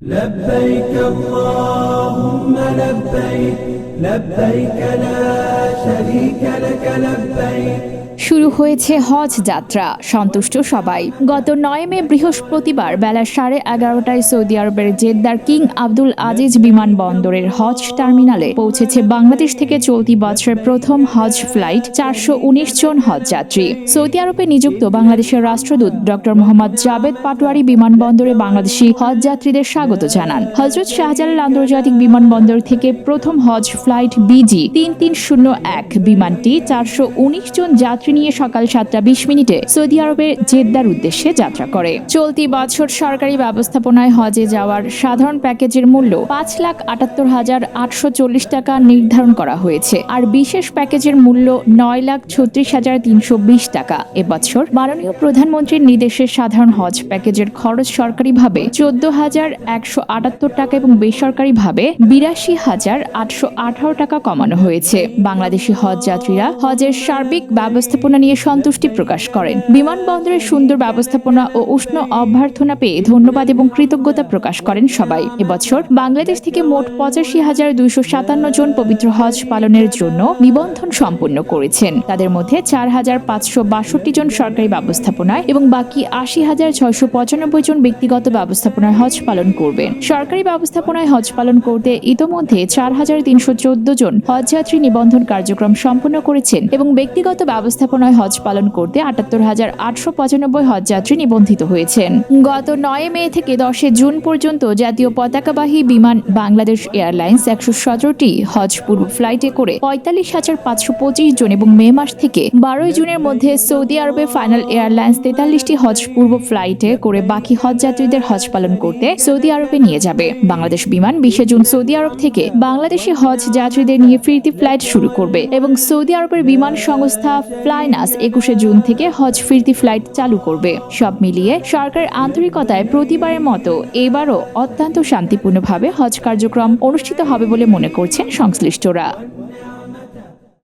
لبيك اللهم لبيك لبيك لا شريك لك لبيك শুরু হয়েছে হজ যাত্রা সন্তুষ্ট সবাই গত নয় মে বৃহস্পতিবার বেলা সাড়ে এগারোটায় সৌদি আরবের জেদ্দার কিং আব্দুল আজিজ বিমানবন্দরের হজ টার্মিনালে পৌঁছেছে বাংলাদেশ থেকে চলতি বছরের প্রথম হজ ফ্লাইট চারশো উনিশ জন হজ যাত্রী সৌদি আরবে নিযুক্ত বাংলাদেশের রাষ্ট্রদূত ডক্টর মোহাম্মদ জাবেদ পাটোয়ারি বিমানবন্দরে বাংলাদেশি হজ যাত্রীদের স্বাগত জানান। হজরত শাহজালাল আন্তর্জাতিক বিমানবন্দর থেকে প্রথম হজ ফ্লাইট বিজি তিন তিন শূন্য এক। বিমানটি চারশো উনিশ জন যাত্রী নিয়ে সকাল সাতটা বিশ মিনিটে সৌদি আরবের জেদ্দার উদ্দেশ্যে যাত্রা করে। চলতি বছর সরকারি ব্যবস্থাপনায় হজে যাওয়ার সাধারণ প্যাকেজের মূল্য পাঁচ লাখ আটাত্তর হাজার আটশো চল্লিশ টাকা নির্ধারণ করা হয়েছে। আর বিশেষ প্যাকেজের মূল্য নয় লাখ ছত্রিশ হাজার তিনশো বিশ টাকা। এবছর মাননীয় প্রধানমন্ত্রীর নির্দেশে সাধারণ হজ প্যাকেজের খরচ সরকারিভাবে চোদ্দ হাজার একশো আটাত্তর টাকা এবং বেসরকারিভাবে বিরাশি হাজার আটশো আঠারো টাকা কমানো হয়েছে। বাংলাদেশি হজ যাত্রীরা হজের সার্বিক ব্যবস্থাপনা নিয়ে সন্তুষ্টি প্রকাশ করেন। বিমানবন্দরের সুন্দর ব্যবস্থাপনা ও উষ্ণ অভ্যর্থনা পেয়ে ধন্যবাদ এবং কৃতজ্ঞতা প্রকাশ করেন সবাই। এবছর বাংলাদেশ থেকে মোট পঁচাশি হাজার দুইশো সাতান্ন জন পবিত্র হজ পালনের জন্য নিবন্ধন সম্পন্ন করেছেন। তাদের মধ্যে চার হাজার পাঁচশো বাষট্টি জন সরকারি ব্যবস্থাপনায় এবং বাকি আশি হাজার ছয়শো পঁচানব্বই জন ব্যক্তিগত ব্যবস্থাপনায় হজ পালন করবেন সরকারি ব্যবস্থাপনায় হজ পালন করতে ইতোমধ্যে চার হাজার তিনশো চোদ্দ জন হজযাত্রী নিবন্ধন কার্যক্রম সম্পন্ন করেছেন এবং ব্যক্তিগত ব্যবস্থাপনায় হজ পালন করতে আটাত্তর হাজার আটশো পঁচানব্বই হজযাত্রী নিবন্ধিত হয়েছেন। গত নয় মে থেকে দশে জুন পর্যন্ত জাতীয় পতাকাবাহী বিমান বাংলাদেশ এয়ারলাইন্স একশো সতেরোটি হজ পূর্ব ফ্লাইটে করে পঁয়তাল্লিশ হাজার পাঁচশো পঁচিশ জন এবং মে মাস থেকে বারোই জুনের মধ্যে সৌদি আরবে ফাইনাল এয়ারলাইন্স তেতাল্লিশটি হজ পূর্ব ফ্লাইটে করে বাকি হজ যাত্রীদের হজ পালন করতে সৌদি আরবে নিয়ে যাবে। বাংলাদেশ বিমান বিশে জুন সৌদি আরব থেকে বাংলাদেশি হজ যাত্রীদের নিয়ে ফিরতি ফ্লাইট শুরু করবে এবং সৌদি আরবের বিমান সংস্থা ফ্লাইনাস একুশে জুন থেকে হজ ফিরতি ফ্লাইট চালু করবে। সব মিলিয়ে সরকার আন্তরিকতায় প্রতিবারের মতো এবারও অত্যন্ত শান্তিপূর্ণভাবে হজ কার্যক্রম অনুষ্ঠিত হবে বলে মনে করছেন সংশ্লিষ্টরা।